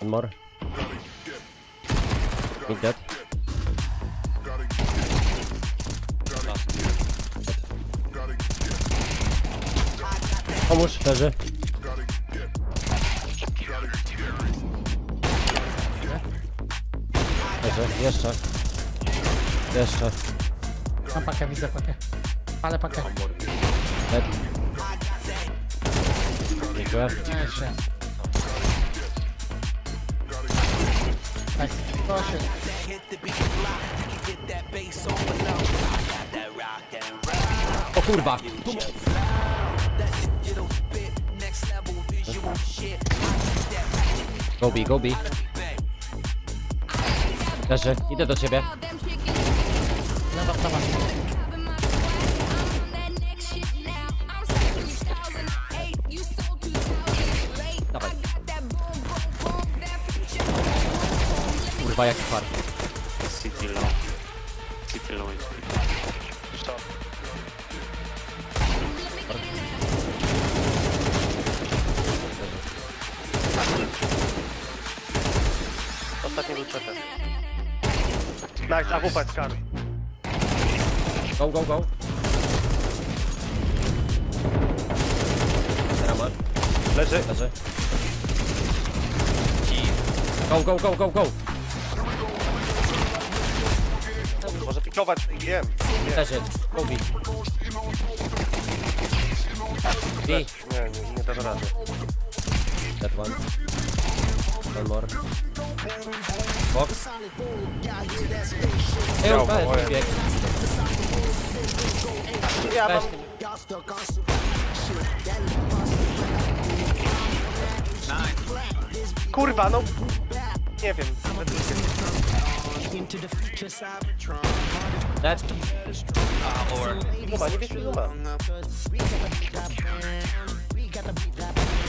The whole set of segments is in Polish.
One more. Mid dead. Pomóż, leży. Leży, jeszcze. Jeszcze. Mam pakę, widzę pakę. Ale pakę. Dead. Dziękuję. Nice. Proszę. O kurwa! Go B, go. Leży, idę do ciebie. Lewa, prawa. Kurwa, jaki far. City low. City low Stop. Ostatni był CT. Nice, AWP skan. Go, go, go. Rama, Leży. leży. Go, go, go, go, go. Pikować, wiem. Leży. B. Nie, nie, nie dasz rady. That one. One more. Box. Ej, on weź, ojej. bieg. Ja Weź. mam... Kurwa, no... Nie wiem. Dead. Zuma, nie wiesz, Zuma.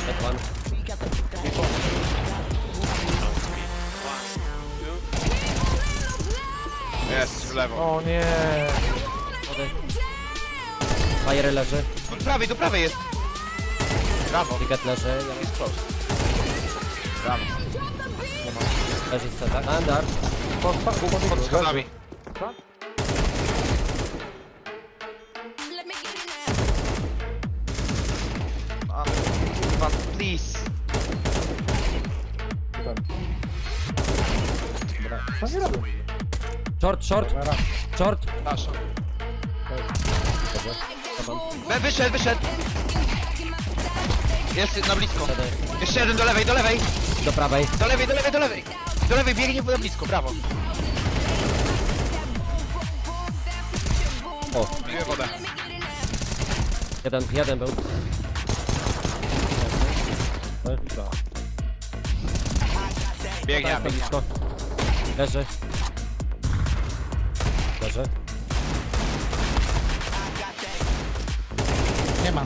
That one. Jest, w lewo. O nie. Wody. Fire leży. Do prawej, do prawej jest. Brawo. Wicket leży. Ja Jest close. Brawo. leży z seta. Andar. Pod, pod, pod, pod, Pod schodami. Ale kurwa, please. Co nie robię? Short, short. Short. Nasza. B wyszedł, wyszedł. Jest na blisko. Jeszcze jeden do lewej, do lewej. Do prawej. Do lewej, do lewej, do lewej. Do lewej biegnie na blisko, brawo. O, Piję wodę. Jeden, jeden był. Biegnie, Tak, biegnie. blisko. Leży. Leży. Nie ma.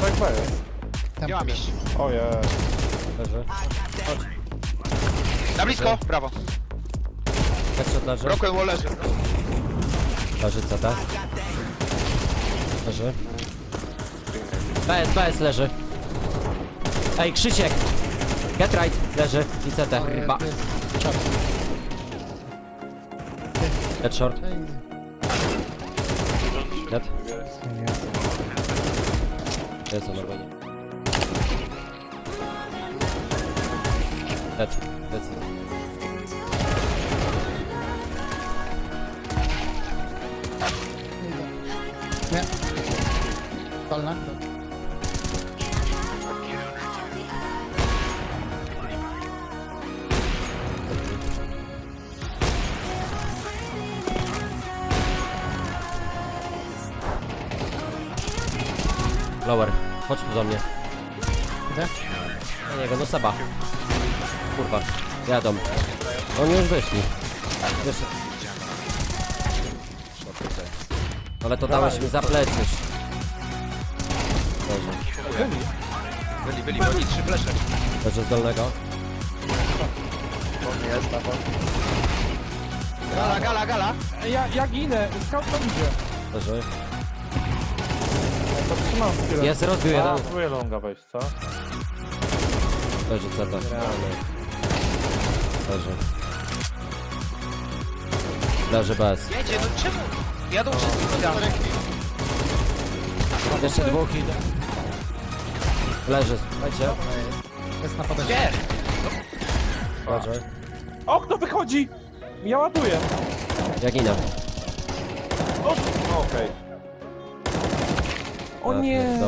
Tak B jest. Nie mam iść. O je. Leży. Chodź. Na blisko, brawo. Headshot leży. Rockwell wall leży. Leży CT. Leży. PS, PS leży. Ej, Krzysiek! Get right, leży. I CT. Chyba. Czop. Head short. Dead. Jest on ogólnie. Dead. Dead. Dolna. Lower. Chodź tu do mnie. Gdzie? Na niego, do Seba. Kurwa. Jadą. Oni już wyszli. Wiesz... Ale to dałeś mi za plecy. Dobrze. Byli, byli, byli, trzy flesze. Leży z dolnego. Jest, na to. Gala, gala, gala. Ja, ja ginę. Scout to idzie. Leży. Zatrzymam chwilę. Jest, rozbił jeden. próbuję longa wejść, co? Leży CT. Leży. Leży bez. Jedzie, no czemu? Jadą wszyscy kodami. Jeszcze dwóch idę. Leży, słuchajcie. Jest na podejściu. Gdzie? Leży. Okno wychodzi! Ja ładuję. Ja ginę. O, no okej. O nie!